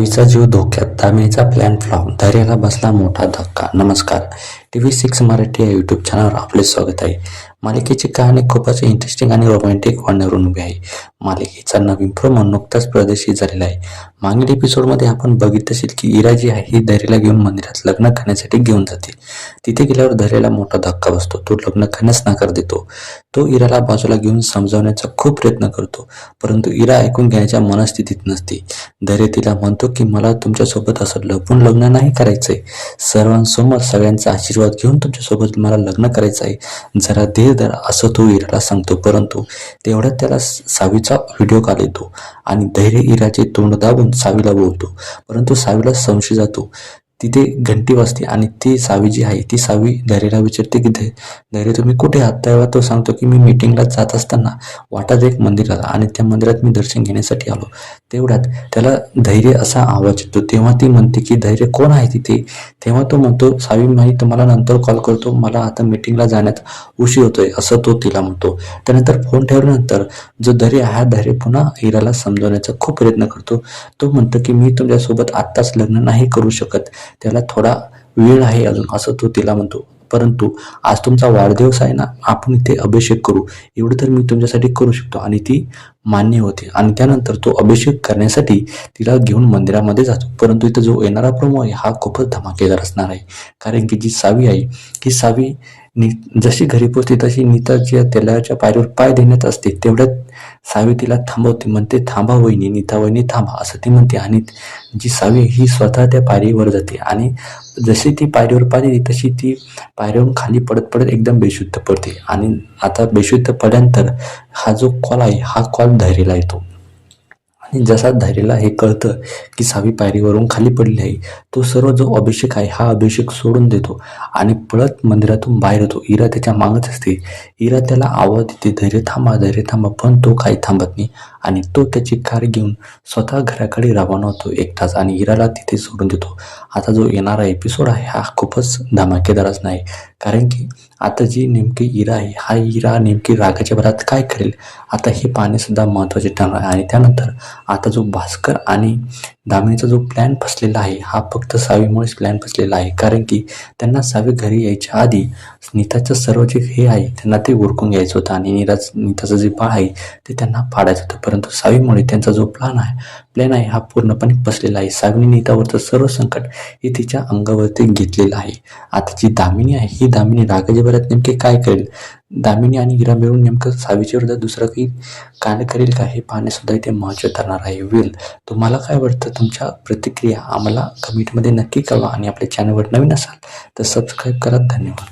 सावीचा जीव धोक्यात दामिनीचा plan flop धैर्याला बसला मोठा धक्का. नमस्कार. टी व्ही सिक्स मराठी या यूट्यूब चॅनलवर आपले स्वागत आहे. मालिकेची कहाणी खूपच इंटरेस्टिंग आणि रोमॅन्टिक होण्यावरून उभी आहे. मालिकेचा नवीन प्रोमो नुकताच प्रदर्शित झालेला आहे. मागील एपिसोडमध्ये आपण बघित असेल की इरा जी आहे ही दरेला घेऊन मंदिरात लग्न करण्यासाठी घेऊन जाते. तिथे गेल्यावर दरेला मोठा धक्का बसतो. तो लग्न करण्यास नकार देतो. तो इराला बाजूला घेऊन समजावण्याचा खूप प्रयत्न करतो परंतु इरा ऐकून घेण्याच्या मनस्थितीत नसते. दरे तिला म्हणतो की मला तुमच्यासोबत असं लपून लग्न नाही करायचंय. सर्वांसमोर सगळ्यांचा आशीर्वाद घेऊन तुमच्यासोबत मला लग्न करायचं आहे. जरा धीर दर असं तो इराला सांगतो. परंतु तेवढ्यात त्याला सावीचा व्हिडिओ कॉल येतो आणि धैर्य इराचे तोंड दाबून सावीला बोलतो. परंतु सावीला संशय जातो. तिथे घंटी वाजते आणि ती सावी जी आहे ती सावी धैर्याला विचारते की धै धैर्य तुम्ही कुठे आहात? तेव्हा तो सांगतो की मी मीटिंगला जात असताना वाटात एक मंदिर आला आणि त्या मंदिरात मी दर्शन घेण्यासाठी आलो. तेवढ्यात त्याला धैर्य असा आवाज येतो. तेव्हा ती म्हणते की धैर्य कोण आहे तिथे? तेव्हा तो म्हणतो सावी माही तुम्हाला नंतर कॉल करतो. मला आता मीटिंगला जाण्यात उशीर होतोय असं तो तिला म्हणतो. त्यानंतर फोन ठेवल्यानंतर जो धैर्य आहे हा धैर्य पुन्हा हिराला समजवण्याचा खूप प्रयत्न करतो. तो म्हणतो की मी तुमच्यासोबत आत्ताच लग्न नाही करू शकत. त्याला थोडा वेळ आहे अजून असं तो तिला म्हणतो. परंतु आज तुमचा वाढदिवस आहे ना आपण इथे अभिषेक करू. एवढं तर मी तुमच्यासाठी करू शकतो. आणि ती मान्य होते. आणि त्यानंतर तो अभिषेक करण्यासाठी तिला घेऊन मंदिरामध्ये जातो. परंतु इथं जो येणारा प्रमो आहे हा खूपच धमाकेदार असणार आहे. कारण की जी सावी आहे ही सावी नि जशी घरी पोचते तशी नीताच्या तेलाच्या पायरीवर पाय देण्यात असते. तेवढ्यात सावी तिला थांबवते. म्हणते थांबा वहिनी नीता वहिनी थांबा असं ती म्हणते. आणि जी सावी ही स्वतः त्या पायरीवर जाते. आणि जशी ती पायरीवर पाहिली तशी ती पायरीवरून खाली पडत पडत एकदम बेशुद्ध पडते. आणि आता बेशुद्ध पडल्यानंतर हा जो कॉल आहे हा कॉल धैर्यला येतो. आणि जसा धैर्यला हे कळतं की सावी पायरीवरून खाली पडली आहे तो सर्व जो अभिषेक आहे हा अभिषेक सोडून देतो आणि पळत मंदिरातून बाहेर येतो. इरा त्याच्या मागत असते. इरा त्याला आवाज देते धैर्य थांबा धैर्य थांबा. पण तो काही थांबत नाही. आणि तो त्याची कार घेऊन स्वतः घराकडे रवाना होतो. एकटाच आणि हिराला तिथे सोडून देतो. आता जो येणारा एपिसोड आहे हा खूपच धमाकेदार असणार आहे कारण की आता जी नेमकी इरा आहे हा इरा नेमकी रागाच्या भरात काय करेल? आता हे पाहणेसुद्धा महत्त्वाचे ठरणार आहे. आणि त्यानंतर आता जो भास्कर आणि दामिनीचा जो प्लॅन फसलेला आहे हा फक्त सावीमुळेच प्लॅन फसलेला आहे. कारण की त्यांना सावी घरी यायच्या आधी नीताचं सर्व जे हे आहे त्यांना ते उरकून घ्यायचं होतं. आणि नीराज नीताचं जे बाळ आहे ते त्यांना पाडायचं होतं. परंतु सावीमुळे त्यांचा जो प्लॅन आहे प्लॅन आहे हा पूर्णपणे पसलेला आहे. सावीने नीतावरचं सर्व संकट हे तिच्या अंगावरती घेतलेलं आहे. आता जी दामिनी आहे ही दामिनी रागाच्या नेमके काय करेल? दामिनी आणि हिरा मिळून नेमकं सावीच्या विरोधात दुसरं काही कार्य करेल का हे पाहणेसुद्धा इथे महत्त्व ठरणार आहे. वेल तुम्हाला काय वाटतं? तुमच्या प्रतिक्रिया आम्हाला कमेंटमध्ये नक्की कळवा आणि आपल्या चॅनलवर नवीन असाल तर सबस्क्राईब करा. धन्यवाद.